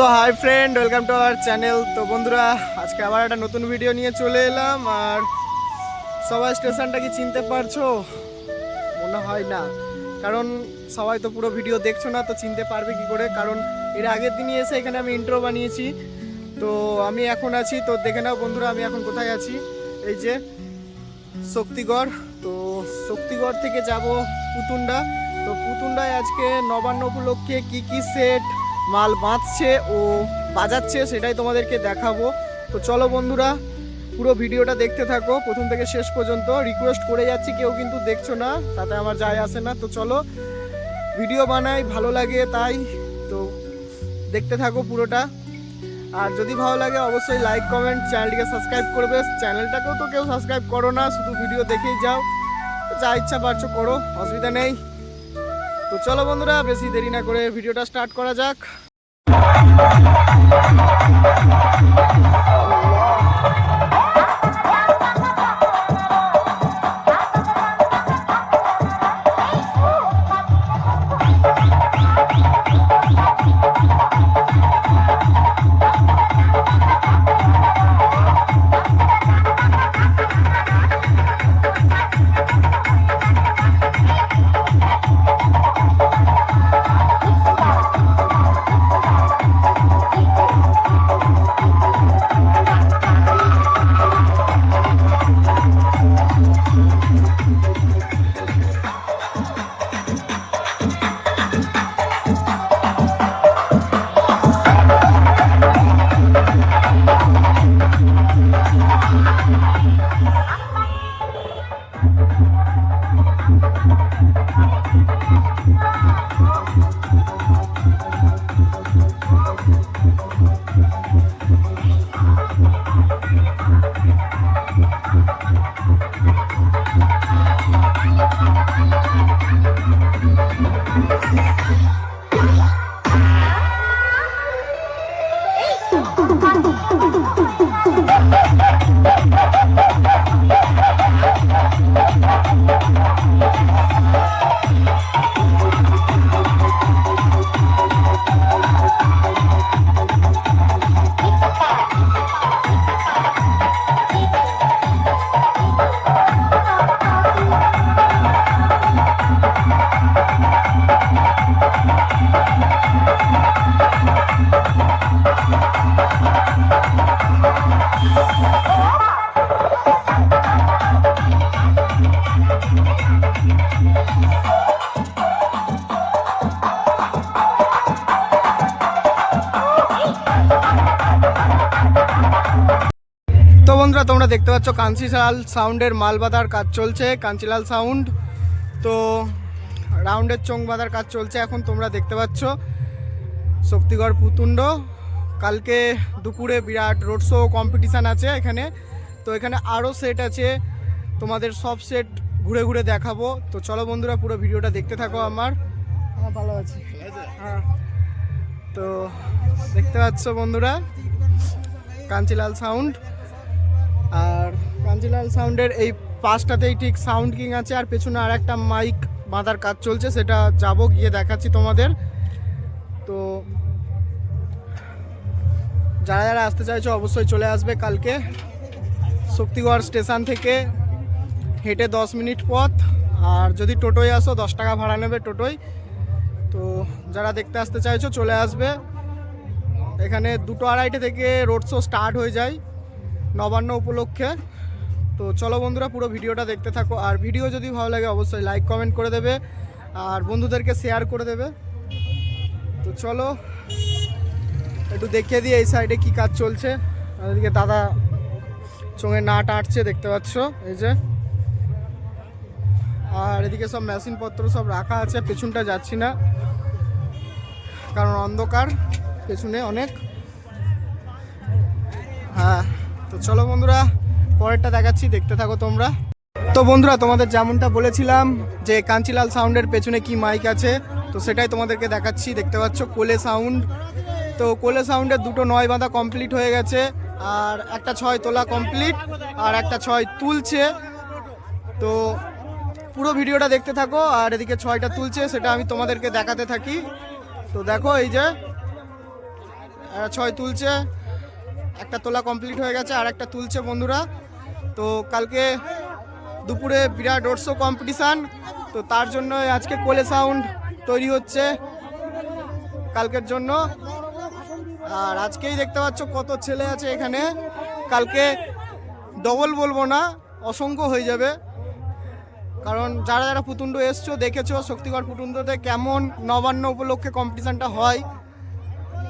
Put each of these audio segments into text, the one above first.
So hi friend welcome to our channel তো বন্ধুরা, আজকে আবার একটা নতুন ভিডিও নিয়ে চলে এলাম, আর সবাই স্টেশনটা কি চিনতে পারছ? মনে হয় না। কারণ সবাই তো পুরো ভিডিও দেখছ না, তো চিনতে পারবে কি করে? কারণ এর আগের দিনই এসে এখানে আমি ইন্ট্রো বানিয়েছি। তো আমি এখন আছি, তো দেখে নাও বন্ধুরা, আমি এখন কোথায় আছি? এই যে শক্তিগড়। তো শক্তিগড় থেকে যাব পুতুন্ডা। তো পুতুন্ডায় আজকে নবান্ন উপলক্ষে কী কী সেট মাল বাঁধছে ও বাজাচ্ছে সেটাই তোমাদেরকে দেখাবো। তো চলো বন্ধুরা, পুরো ভিডিওটা দেখতে থাকো। প্রথম থেকে শেষ পর্যন্ত রিকোয়েস্ট করে যাচ্ছি, কেউ কিন্তু দেখছ না, তাতে আমার যায় আসে না। তো চলো, ভিডিও বানাই, ভালো লাগে তাই। তো দেখতে থাকো পুরোটা। আর যদি ভালো লাগে, অবশ্যই লাইক কমেন্ট চ্যানেলটিকে সাবস্ক্রাইব করবে। চ্যানেলটাকেও তো কেউ সাবস্ক্রাইব করো না, শুধু ভিডিও দেখেই যাও। যা ইচ্ছা পারছ করো, অসুবিধা নেই। তো চলো বন্ধুরা বেশি দেরি না করে ভিডিওটা স্টার্ট করা যাক। তো বন্ধুরা তোমরা দেখতে পাচ্ছ কাঞ্চিলাল সাউন্ডের মাল বাঁধার কাজ চলছে কাঞ্চিলাল সাউন্ড। তো রাউন্ডের চোং বাঁধার কাজ চলছে এখন তোমরা দেখতে পাচ্ছ। শক্তিগড় পুতুণ্ড। কালকে দুপুরে বিরাট রোড শো কম্পিটিশান আছে এখানে। তো এখানে আরও সেট আছে। তোমাদের সব সেট ঘুরে ঘুরে দেখাবো। তো চলো বন্ধুরা পুরো ভিডিওটা দেখতে থাকো আমার। আমার ভালো আছে। হ্যাঁ। তো দেখতে পাচ্ছ বন্ধুরা কাঞ্চিলাল সাউন্ড। কাঞ্জিলাল সাউন্ডের এই পাশটাতেই ঠিক সাউন্ড কিং আছে, আর পেছনে আর একটা মাইক বাঁধার কাজ চলছে, সেটা যাব, গিয়ে দেখাচ্ছি তোমাদের। তো যারা যারা আসতে চাইছো, অবশ্যই চলে আসবে কালকে। শক্তিগড় স্টেশন থেকে হেঁটে দশ মিনিট পথ, আর যদি টোটোয় আসো, দশ টাকা ভাড়া নেবে টোটোয়। তো যারা দেখতে আসতে চাইছো, চলে আসবে। এখানে দুটো আড়াইটে থেকে রোড শো স্টার্ট হয়ে যায়, নবান্ন উপলক্ষে। তো চলো বন্ধুরা, পুরো ভিডিওটা দেখতে থাকো। আর ভিডিও যদি ভালো লাগে, অবশ্যই লাইক কমেন্ট করে দেবে। আর বন্ধুদেরকে শেয়ার করে দেবে। তো চলো, একটু দেখিয়ে দিই এই সাইডে কি কাজ চলছে। এদিকে দাদা চোঙে নাট আটছে, দেখতে পাচ্ছ? এই যে। আর এদিকে সব মেশিনপত্র সব রাখা আছে, পেছনটা যাচ্ছি না। কারণ অন্ধকার, পেছনে অনেক। হ্যাঁ তো চলো বন্ধুরা পরেরটা দেখাচ্ছি, দেখতে থাকো তোমরা। তো বন্ধুরা, তোমাদের যেমনটা বলেছিলাম যে কাঞ্চিলাল সাউন্ডের পেছনে কি মাইক আছে, তো সেটাই তোমাদেরকে দেখাচ্ছি, দেখতে পাচ্ছ কোলে সাউন্ড। তো কোলে সাউন্ডের দুটো নয় বাঁধা কমপ্লিট হয়ে গেছে, আর একটা ছয় তোলা কমপ্লিট আর একটা ছয় তুলছে। তো পুরো ভিডিওটা দেখতে থাকো, আর এদিকে ছয়টা তুলছে, সেটা আমি তোমাদেরকে দেখাতে থাকি। তো দেখো এই যে ছয় তুলছে, একটা তোলা কমপ্লিট হয়ে গেছে, আর একটা তুলছে বন্ধুরা। তো কালকে দুপুরে বিরাট রোড শো কম্পিটিশান তো তার জন্য আজকে কোলে সাউন্ড তৈরি হচ্ছে কালকের জন্য। আর আজকেই দেখতে পাচ্ছ কত ছেলে আছে এখানে। কালকে ডবল বলব না, অসংখ্য হয়ে যাবে। কারণ যারা যারা পুতুন্ড এসছো, দেখেছ শক্তিগড় পুতুন্ডতে কেমন নবান্ন উপলক্ষে কম্পিটিশানটা হয়,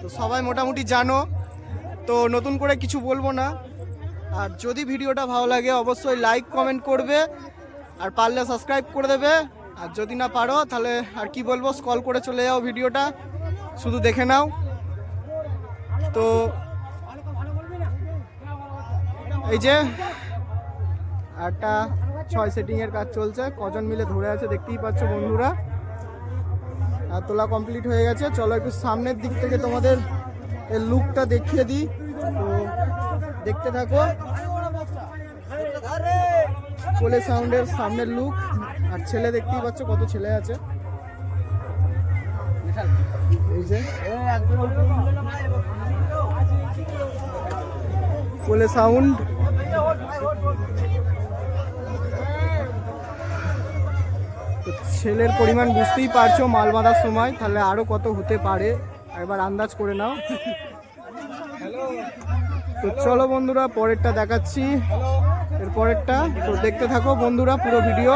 তো সবাই মোটামুটি জানো। তো নতুন করে কিছু বলব না। আর যদি ভিডিওটা ভালো লাগে, অবশ্যই লাইক কমেন্ট করবে। আর পারলে সাবস্ক্রাইব করে দেবে। আর যদি না পারো, তাহলে আর কি বলব স্কল করে চলে যাও ভিডিওটা। শুধু দেখে নাও। তো এই যে একটা ছয় সেটিংয়ের কাজ চলছে। কজন মিলে ধরে আছে দেখতেই পাচ্ছ বন্ধুরা। আর তোলা কমপ্লিট হয়ে গেছে। চলো একটু সামনের দিক থেকে তোমাদের লুকটা দেখিয়ে দিই। তো দেখতে থাকো। কোলে সাউন্ডের সামনের লুক আর ছেলে দেখতেই পাচ্ছ কত ছেলে আছে। কোলে সাউন্ড। ছেলের পরিমাণ বুঝতেই পারছ মাল বাঁধার সময়, তাহলে আরও কত হতে পারে। একবার আন্দাজ করে নাও। তো চলো বন্ধুরা, পরেরটা দেখাচ্ছি। এর পরেরটা তো দেখতে থাকো বন্ধুরা পুরো ভিডিও।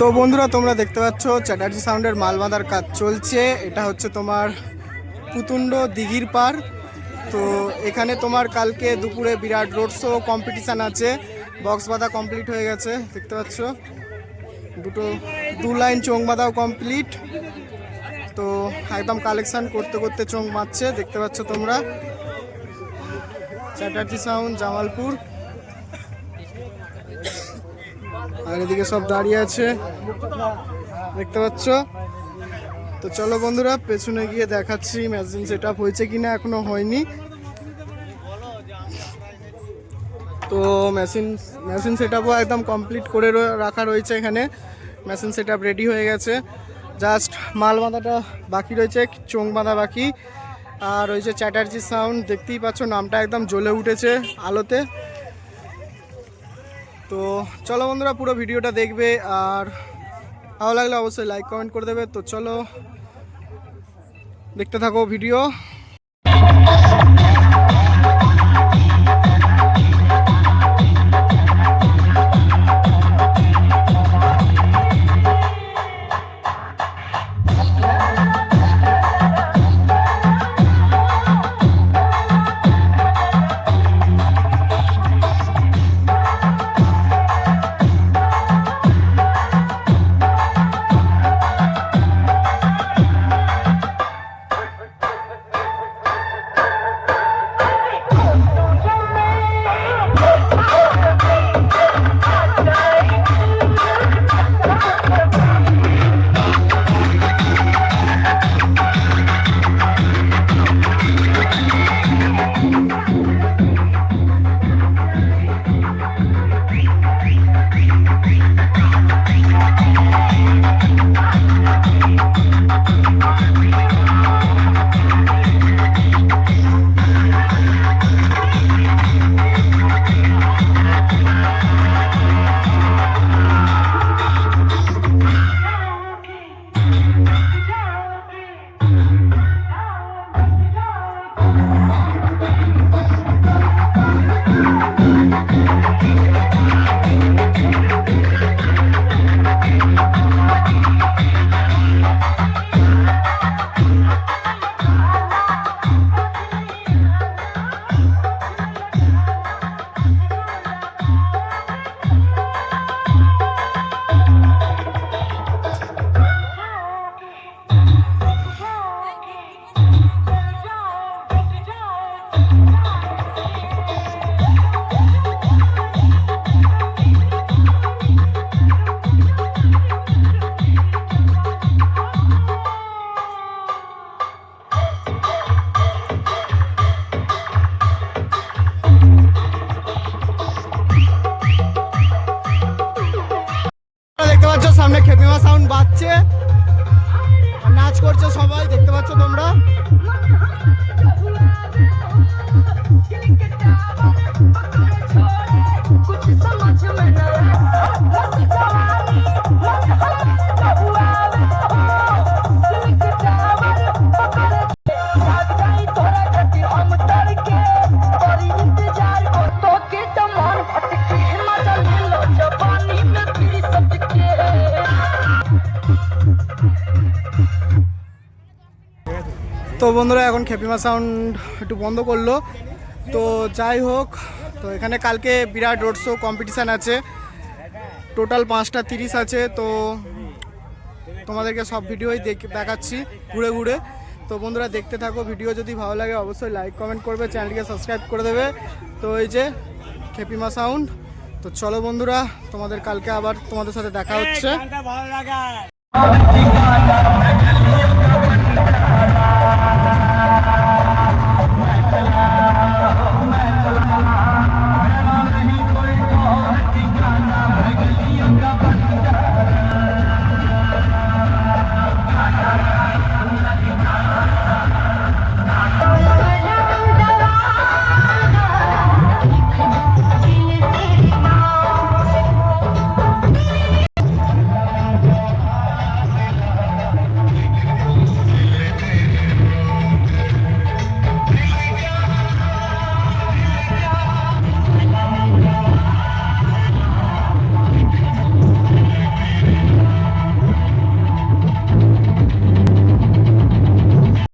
তো বন্ধুরা, তোমরা দেখতে পাচ্ছ, চ্যাটার্জি সাউন্ডের মাল বাঁধার কাজ চলছে। এটা হচ্ছে তোমার পুতুণ্ড দিঘির পার। তো এখানে তোমার কালকে দুপুরে বিরাট রোড শো কম্পিটিশান আছে। বক্স বাঁধা কমপ্লিট হয়ে গেছে, দেখতে পাচ্ছ? দুটো, দু লাইন চোং বাঁধাও কমপ্লিট তো একদম কালেকশন করতে করতে চোং বাঁধছে, দেখতে পাচ্ছ তোমরা? চ্যাটার্জি সাউন্ড জামালপুর আর এদিকে সব দাঁড়িয়ে আছে। দেখতে পাচ্ছ? তো চলো বন্ধুরা, পেছনে গিয়ে দেখাচ্ছি মেশিন সেট আপ হয়েছে কিনা এখনও হয়নি। তো মেশিন মেশিন সেট আপও একদম কমপ্লিট করে রাখা রয়েছে এখানে। মেশিন সেট আপ রেডি হয়ে গেছে। জাস্ট মাল বাঁধাটা বাকি রয়েছে চোং বাঁধা বাকি। আর ওই যে চ্যাটার্জি সাউন্ড দেখতেই পাচ্ছ, নামটা একদম জ্বলে উঠেছে আলোতে। তো চলো বন্ধুরা, পুরো ভিডিওটা দেখবে আর ভালো লাগলে অবশ্যই লাইক কমেন্ট করে দেবে। তো চলো দেখতে থাকো ভিডিও। তো বন্ধুরা, এখন খেপিমা সাউন্ড একটু বন্ধ করল। তো যাই হোক, তো এখানে কালকে বিরাট রোড শো কম্পিটিশান আছে। টোটাল পাঁচটা তিরিশ আছে, তো তোমাদেরকে সব ভিডিওই দেখ- দেখাচ্ছি ঘুরে ঘুরে। তো বন্ধুরা, দেখতে থাকো ভিডিও যদি ভালো লাগে অবশ্যই লাইক কমেন্ট করবে চ্যানেলকে সাবস্ক্রাইব করে দেবে। তো এই যে খেপিমা সাউন্ড তো চলো বন্ধুরা, তোমাদের কালকে আবার তোমাদের সাথে দেখা হচ্ছে।